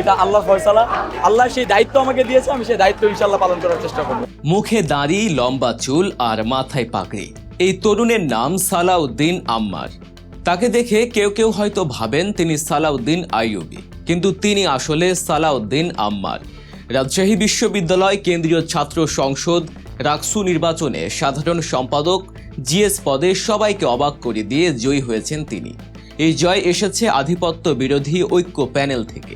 এটা আল্লাহর ফয়সালা। আল্লাহ সেই দায়িত্ব আমাকে দিয়েছে, আমি সেই দায়িত্ব ইনশাল্লাহ পালন করার চেষ্টা করব। মুখে দাড়ি, লম্বা চুল আর মাথায় পাগড়ি। এই তরুণের নাম সালাউদ্দিন আম্মার। তাকে দেখে কেউ কেউ হয়তো ভাবেন তিনি সালাউদ্দিন আইয়ুবি, কিন্তু তিনি আসলে সালাউদ্দিন আম্মার। রাজশাহী বিশ্ববিদ্যালয় কেন্দ্রীয় ছাত্র সংসদ রাকসু নির্বাচনে সাধারণ সম্পাদক জিএস পদে সবাইকে অবাক করে দিয়ে জয়ী হয়েছেন তিনি। এই জয় এসেছে আধিপত্য বিরোধী ঐক্য প্যানেল থেকে।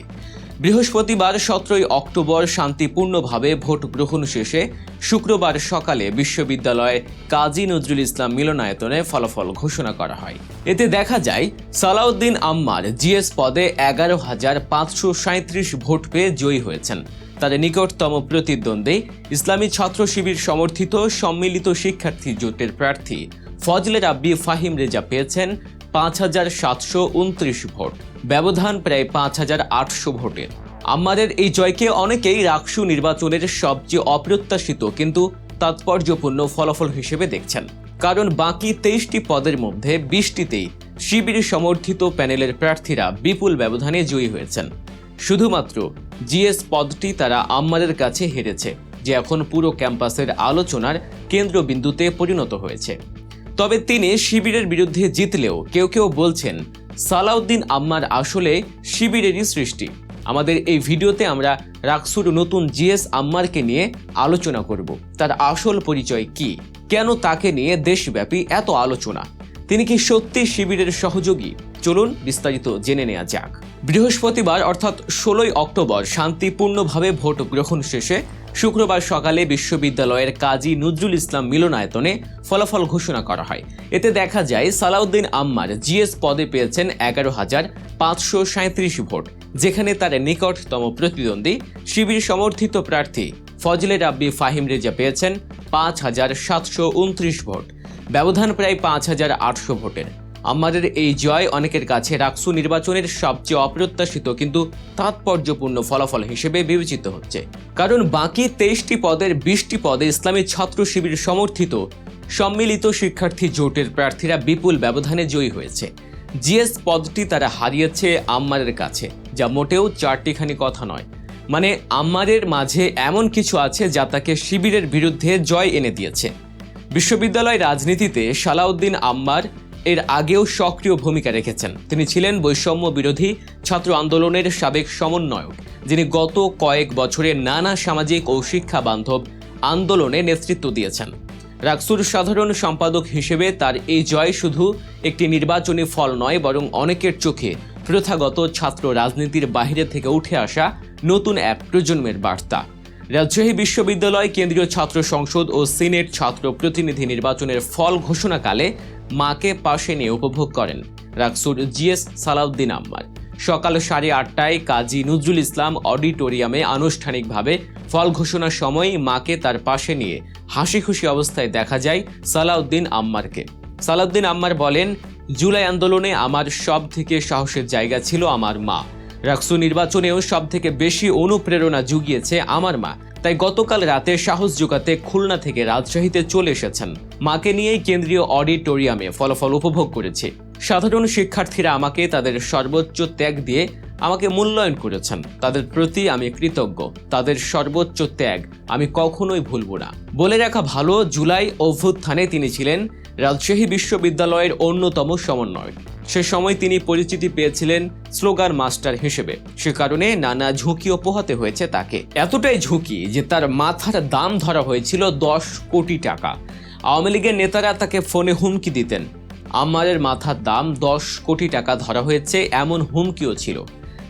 বৃহস্পতিবার সতেরোই অক্টোবর শান্তিপূর্ণভাবে ভোট গ্রহণ শেষে শুক্রবার সকালে বিশ্ববিদ্যালয়ে কাজী নজরুল ইসলাম মিলনায়তনে ফলাফল ঘোষণা করা হয়। এতে দেখা যায়, সালাউদ্দিন আম্মার জিএস পদে এগারো হাজার পাঁচশো সাঁত্রিশ ভোট পেয়ে জয়ী হয়েছেন। তার নিকটতম প্রতিদ্বন্দ্বী ইসলামী ছাত্র শিবির সমর্থিত সম্মিলিত শিক্ষার্থী জোটের প্রার্থী ফজলে রাব্বি ফাহিম রেজা পেয়েছেন পাঁচ হাজার সাতশো উনত্রিশ ভোট। ব্যবধান প্রায় পাঁচ হাজার আটশো ভোটের আমাদের এই জয়কে অনেকেই রাকসু নির্বাচনের সবচেয়ে অপ্রত্যাশিত কিন্তু তাৎপর্যপূর্ণ ফলাফল হিসেবে দেখছেন। কারণ বাকি তেইশটি পদের মধ্যে বিশটিতেই শিবির সমর্থিত প্যানেলের প্রার্থীরা বিপুল ব্যবধানে জয়ী হয়েছেন। শুধুমাত্র জিএস পদটি তারা আম্মারের কাছে হেরেছে, যে এখন পুরো ক্যাম্পাসের আলোচনার কেন্দ্রবিন্দুতে পরিণত হয়েছে। তবে তিনি শিবিরের বিরুদ্ধে জিতলেও কেউ কেউ বলছেন, সালাউদ্দিন আম্মার আসলে শিবিরেরই সৃষ্টি। আমাদের এই ভিডিওতে আমরা রাকসুর নতুন জিএস আম্মারকে নিয়ে আলোচনা করব। তার আসল পরিচয় কি? কেন তাকে নিয়ে দেশব্যাপী এত আলোচনা? তিনি কি সত্যি শিবিরের সহযোগী? চলুন বিস্তারিত জেনে নেওয়া যাক। বৃহস্পতিবার, অর্থাৎ ষোলোই অক্টোবর, শান্তিপূর্ণভাবে ভোট গ্রহণ শেষে শুক্রবার সকালে বিশ্ববিদ্যালয়ের কাজী নজরুল ইসলাম মিলনায়তনে ফলাফল ঘোষণা করা হয়। এতে দেখা যায়, সালাউদ্দিন আম্মার জিএস পদে পেয়েছেন এগারো হাজার পাঁচশো সাঁত্রিশ ভোট, যেখানে তার নিকটতম প্রতিদ্বন্দ্বী শিবির সমর্থিত প্রার্থী ফজলে রাব্বি ফাহিম রেজা পেয়েছেন পাঁচ হাজার সাতশো উনত্রিশ ভোট, ব্যবধান প্রায় পাঁচ হাজার আটশো ভোটের। আমাদের এই জয় অনেকের কাছে রাকসু নির্বাচনের সবচেয়ে অপ্রত্যাশিত, কিন্তু তাৎপর্যপূর্ণ ফলাফল হিসেবে বিবেচিত হচ্ছে। কারণ বাকি তেইশটি পদের বিশটি পদে ইসলামী ছাত্র শিবির সমর্থিত, সম্মিলিত শিক্ষার্থী জোটের প্রার্থীরা বিপুল ব্যবধানে জয়ী হয়েছে। জিএস পদটি তারা হারিয়েছে আম্মারের কাছে, যা মোটেও চারটিখানি কথা নয়। মানে আম্মারের মাঝে এমন কিছু আছে যা তাকে শিবিরের বিরুদ্ধে জয় এনে দিয়েছে। বিশ্ববিদ্যালয় রাজনীতিতে সালাউদ্দিন আম্মার এর আগেও সক্রিয় ভূমিকা রেখেছেন। তিনি ছিলেন বৈষম্য বিরোধী ছাত্র আন্দোলনের সাবেক সমন্বয়ক, যিনি গত কয়েক বছরে নানা সামাজিক ও শিক্ষা বান্ধব আন্দোলনে নেতৃত্ব দিয়েছেন। রাকসুর সাধারণ সম্পাদক হিসেবে তার এই জয় শুধু একটি নির্বাচনী ফল নয়, বরং অনেকের চোখে প্রথাগত ছাত্র রাজনীতির বাইরে থেকে উঠে আসা নতুন এক প্রজন্মের বার্তা। রাজশাহী বিশ্ববিদ্যালয় কেন্দ্রীয় ছাত্র সংসদ ও সিনেট ছাত্র প্রতিনিধি নির্বাচনের ফল ঘোষণাকালে মাকে পাশে নিয়ে উপভোগ করেন রাকসুর জিএস সালাউদ্দিন আম্মার। সকাল সাড়ে আটটায় কাজী নজরুল ইসলাম অডিটোরিয়ামে আনুষ্ঠানিকভাবে ফল ঘোষণার সময় মাকে তার পাশে নিয়ে হাসি খুশি অবস্থায় দেখা যায় সালাউদ্দিন আম্মারকে। সালাউদ্দিন আম্মার বলেন, জুলাই আন্দোলনে আমার সব থেকে সাহসের জায়গা ছিল আমার মা। রাকসু নির্বাচনেও সব থেকে বেশি অনুপ্রেরণা জুগিয়েছে আমার মা। তাই গতকাল রাতে সাহস জোগাতে খুলনা থেকে রাজশাহীতে চলে এসেছেন। মাকে নিয়েই কেন্দ্রীয় অডিটোরিয়ামে ফলাফল উপভোগ করেছে। সাধারণ শিক্ষার্থীরা আমাকে তাদের সর্বোচ্চ ত্যাগ দিয়ে আমাকে মূল্যায়ন করেছেন। তাদের প্রতি আমি কৃতজ্ঞ। তাদের সর্বোচ্চ ত্যাগ আমি কখনোই ভুলব না। বলে রাখা ভালো, জুলাই অভ্যুত্থানে তিনি ছিলেন রাজশাহী বিশ্ববিদ্যালয়ের অন্যতম সমন্বয়ক। সে সময় তিনি পরিচিতি পেয়েছিলেন স্লোগান মাস্টার হিসেবে। সে কারণে নানা ঝুঁকিও পোহাতে হয়েছে তাকে। এতটাই ঝুঁকি যে তার মাথার দাম ধরা হয়েছিল দশ কোটি টাকা। আওয়ামী লীগের নেতারা তাকে ফোনে হুমকি দিতেন। আমারের মাথার দাম দশ কোটি টাকা ধরা হয়েছে এমন হুমকিও ছিল।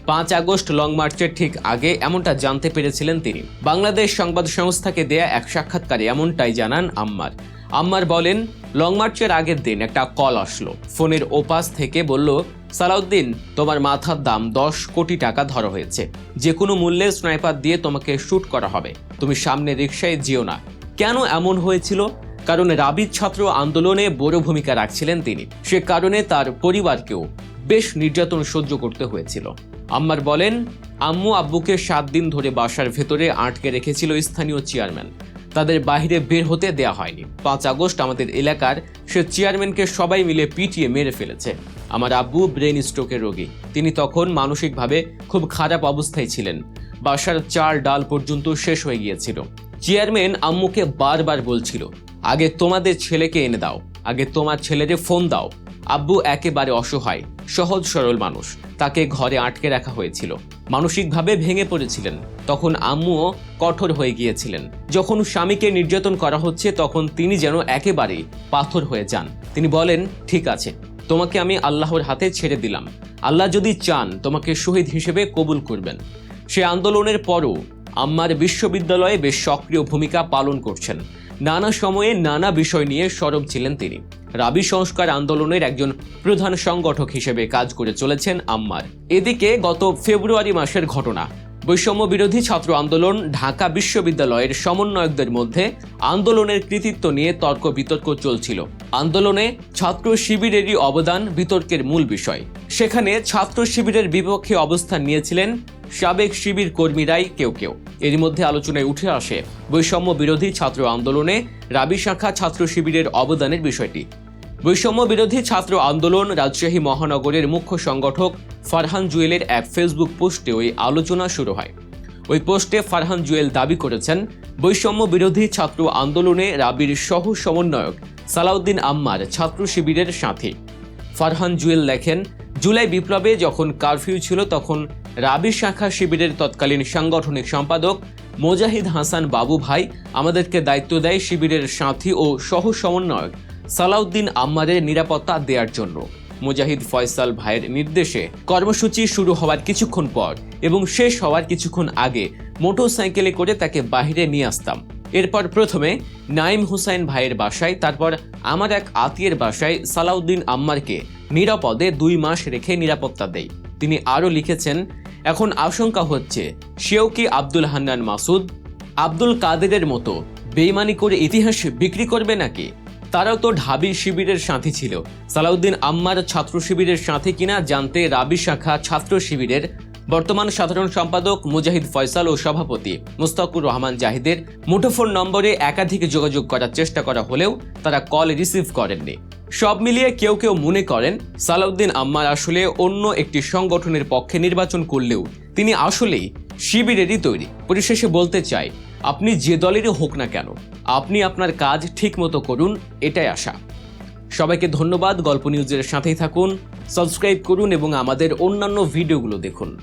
পাঁচ আগস্ট লং মার্চের ঠিক আগে এমনটা জানতে পেরেছিলেন তিনি। বাংলাদেশ সংবাদ সংস্থাকে দেয়া এক সাক্ষাৎকারে এমনটাই জানান আম্মার। আম্মার বলেন, লং মার্চের আগের দিন একটা কল আসলো। ফোনের ওপাস থেকে বলল, সালাউদ্দিন, তোমার মাথার দাম দশ কোটি টাকা ধরা হয়েছে। যে কোনো মূল্যে স্নাইপার দিয়ে তোমাকে শ্যুট করা হবে। তুমি সামনে রিক্সায় যেও না। কেন এমন হয়েছিল? কারণ রাবির ছাত্র আন্দোলনে বড় ভূমিকা রাখছিলেন তিনি। সে কারণে তার পরিবারকেও বেশ নির্যাতন সহ্য করতে হয়েছিল। আম্মার বলেন, আম্মু আব্বুকে সাত দিন ধরে বাসার ভেতরে আটকে রেখেছিল স্থানীয় চেয়ারম্যান। তাদের বাইরে বের হতে দেয়া হয়নি। পাঁচ আগস্ট আমাদের এলাকার সে চেয়ারম্যানকে সবাই মিলে পিটিয়ে মেরে ফেলেছে। আমার আব্বু ব্রেন স্ট্রোকের রোগী। তিনি তখন মানসিকভাবে খুব খারাপ অবস্থায় ছিলেন। বাসার চাল ডাল পর্যন্ত শেষ হয়ে গিয়েছিল। চেয়ারম্যান আম্মুকে বারবার বলছিল, আগে তোমাদের ছেলেকে এনে দাও। আগে তোমার ছেলেরে ফোন দাও। আব্বু একেবারে অসহায়, সহজ সরল মানুষ। তাকে ঘরে আটকে রাখা হয়েছিল। মানসিকভাবে ভেঙে পড়েছিলেন। তখন আম্মুও কঠোর হয়ে গিয়েছিলেন। যখন স্বামীকে নির্যাতন করা হচ্ছে, তখন তিনি যেন একেবারেই পাথর হয়ে যান। তিনি বলেন, ঠিক আছে, তোমাকে আমি আল্লাহর হাতে ছেড়ে দিলাম। আল্লাহ যদি চান, তোমাকে শহীদ হিসেবে কবুল করবেন। সে আন্দোলনের পরও আম্মার বিশ্ববিদ্যালয়ে বেশ সক্রিয় ভূমিকা পালন করছেন। নানা সময়ে নানা বিষয় নিয়ে সরব ছিলেন তিনি। রাবি সংস্কার আন্দোলনের একজন প্রধান সংগঠক হিসেবে কাজ করে চলেছেন আম্মার। এদিকে গত ফেব্রুয়ারি মাসের ঘটনা, বৈষম্য বিরোধী ছাত্র আন্দোলন ঢাকা বিশ্ববিদ্যালয়ের সমন্বয়কদের মধ্যে আন্দোলনের কৃতিত্ব নিয়ে তর্ক বিতর্ক চলছিল। আন্দোলনে ছাত্র শিবিরেরই অবদান বিতর্কের মূল বিষয়। সেখানে ছাত্র শিবিরের বিপক্ষে অবস্থান নিয়েছিলেন সাবেক শিবির কর্মীরাই কেউ কেউ। এর মধ্যে আলোচনায় উঠে আসে বৈষম্য বিরোধী ছাত্র আন্দোলনে রাবি শাখা ছাত্র শিবিরের অবদানের বিষয়টি। বৈষম্য বিরোধী ছাত্র আন্দোলন রাজশাহী মহানগরের মুখ্য সংগঠক ফারহান জুয়েলের এক ফেসবুক পোস্টে ওই আলোচনা শুরু হয়। ওই পোস্টে ফারহান জুয়েল দাবি করেছেন, বৈষম্য বিরোধী ছাত্র আন্দোলনে রাবির সহ সমন্বয়ক সালাউদ্দিন আম্মার ছাত্র শিবিরের সাথী। ফারহান জুয়েল লেখেন, জুলাই বিপ্লবে যখন কারফিউ ছিল তখন রাবি শাখা শিবিরের তৎকালীন সাংগঠনিক সম্পাদক মোজাহিদ হাসান বাবু ভাই আমাদেরকে দায়িত্ব দেয় শিবিরের সাথী ও সহ সমন্বয়ক সালাউদ্দিন আম্মারের নিরাপত্তা দেওয়ার জন্য। মুজাহিদ ফয়সাল ভাইয়ের নির্দেশে কর্মসূচি শুরু হওয়ার কিছুক্ষণ পর এবং শেষ হওয়ার কিছুক্ষণ আগে মোটরসাইকেলে করে তাকে বাইরে নিয়ে আসতাম। এরপর প্রথমে নাইম হুসাইন ভাইয়ের বাসায়, তারপর আমার এক আত্মীয়ের বাসায় সালাউদ্দিন আম্মারকে নিরাপদে দুই মাস রেখে নিরাপত্তা দেয় তিনি আরও লিখেছেন, এখন আশঙ্কা হচ্ছে সেও কি আব্দুল হান্নান মাসুদ? আব্দুল কাদেরের মতো বেইমানি করে ইতিহাস বিক্রি করবে নাকি? তারাও তো ঢাবি শিবিরের সাথী ছিল। সালাউদ্দিন আম্মার ছাত্র শিবিরের সাথে কিনা জানতে রাবি শাখা ছাত্র শিবিরের বর্তমান সাধারণ সম্পাদক মুজাহিদ ফয়সাল ও সভাপতি মুস্তাকুর রহমান জাহিদের মুঠোফোন নম্বরে একাধিক যোগাযোগ করার চেষ্টা করা হলেও তারা কল রিসিভ করেননি। সব মিলিয়ে কেউ কেউ মনে করেন, সালাউদ্দিন আম্মার আসলে অন্য একটি সংগঠনের পক্ষে নির্বাচন করলেও তিনি আসলেই শিবিরেরই তৈরি। পরিশেষে বলতে চাই আপনি যে দলেরই হোক না কেন, আপনি আপনার কাজ ঠিক মতো করুন, এটাই আশা। সবাইকে ধন্যবাদ, গল্প নিউজের সাথেই থাকুন, সাবস্ক্রাইব করুন এবং আমাদের অন্যান্য ভিডিওগুলো দেখুন।